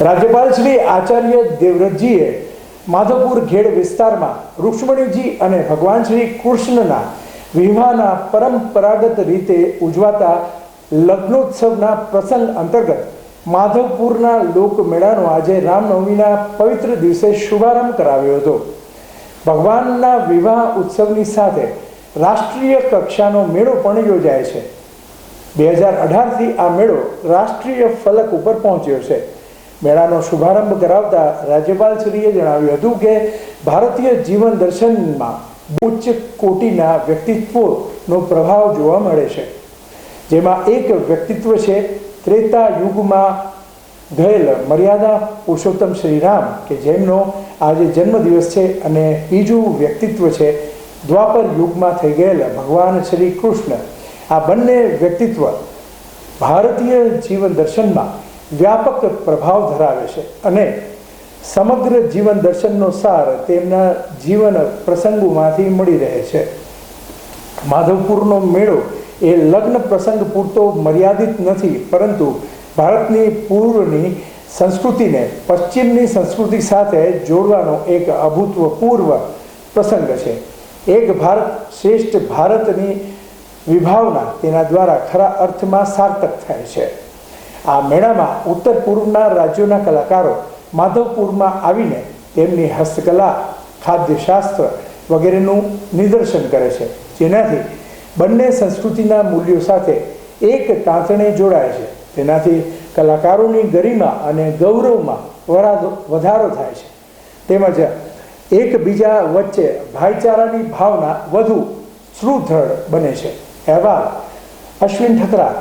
રાજ્યપાલ શ્રી આચાર્ય દેવવ્રતજીએ માધવપુર ઘેડ વિસ્તારમાં રૂક્ષ્મણીજી અને ભગવાન શ્રી કૃષ્ણના વિવાહના પરંપરાગત રીતે ઉજવાતા લગ્નોત્સવના પ્રસંગ અંતર્ગત માધવપુરના લોકમેળાનો આજે રામનવમીના પવિત્ર દિવસે શુભારંભ કરાવ્યો હતો. ભગવાનના વિવાહ ઉત્સવની સાથે રાષ્ટ્રીય કક્ષાનો મેળો પણ યોજાય છે. બે હજાર અઢારથી આ મેળો રાષ્ટ્રીય ફલક ઉપર પહોંચ્યો છે. મેળાનો શુભારંભ કરાવતા રાજ્યપાલશ્રીએ જણાવ્યું હતું કે ભારતીય જીવન દર્શનમાં ઉચ્ચ કોટીના વ્યક્તિત્વોનો પ્રભાવ જોવા મળે છે. જેમાં એક વ્યક્તિત્વ છે ત્રેતા યુગમાં ગયેલ મર્યાદા પુરુષોત્તમ શ્રી રામ કે જેમનો આજે જન્મદિવસ છે અને બીજું વ્યક્તિત્વ છે દ્વાપર યુગમાં થઈ ગયેલા ભગવાન શ્રી કૃષ્ણ. આ બંને વ્યક્તિત્વ ભારતીય જીવન દર્શનમાં વ્યાપક પ્રભાવ ધરાવે છે અને સમગ્ર જીવન દર્શનનો સાર તેમના જીવન પ્રસંગોમાંથી મળી રહે છે. માધવપુરનો મેળો એ લગ્ન પ્રસંગ પૂરતો મર્યાદિત નથી, પરંતુ ભારતની પૂર્વની સંસ્કૃતિને પશ્ચિમની સંસ્કૃતિ સાથે જોડવાનો એક અભૂતપૂર્વ પ્રસંગ છે. એક ભારત શ્રેષ્ઠ ભારતની વિભાવના તેના દ્વારા ખરા અર્થમાં સાર્થક થાય છે. આ મેળામાં ઉત્તર પૂર્વના રાજ્યોના કલાકારો માધવપુરમાં આવીને તેમની હસ્તકલા, ખાદ્યશાસ્ત્ર વગેરેનું નિદર્શન કરે છે. જેનાથી બંને સંસ્કૃતિના મૂલ્યો સાથે એક તાંતણે જોડાય છે. તેનાથી કલાકારોની ગરિમા અને ગૌરવમાં વરાદો વધારો થાય છે. તેમજ એકબીજા વચ્ચે ભાઈચારાની ભાવના વધુ સુદૃઢ બને છે. અહેવાલ અશ્વિન ઠકરા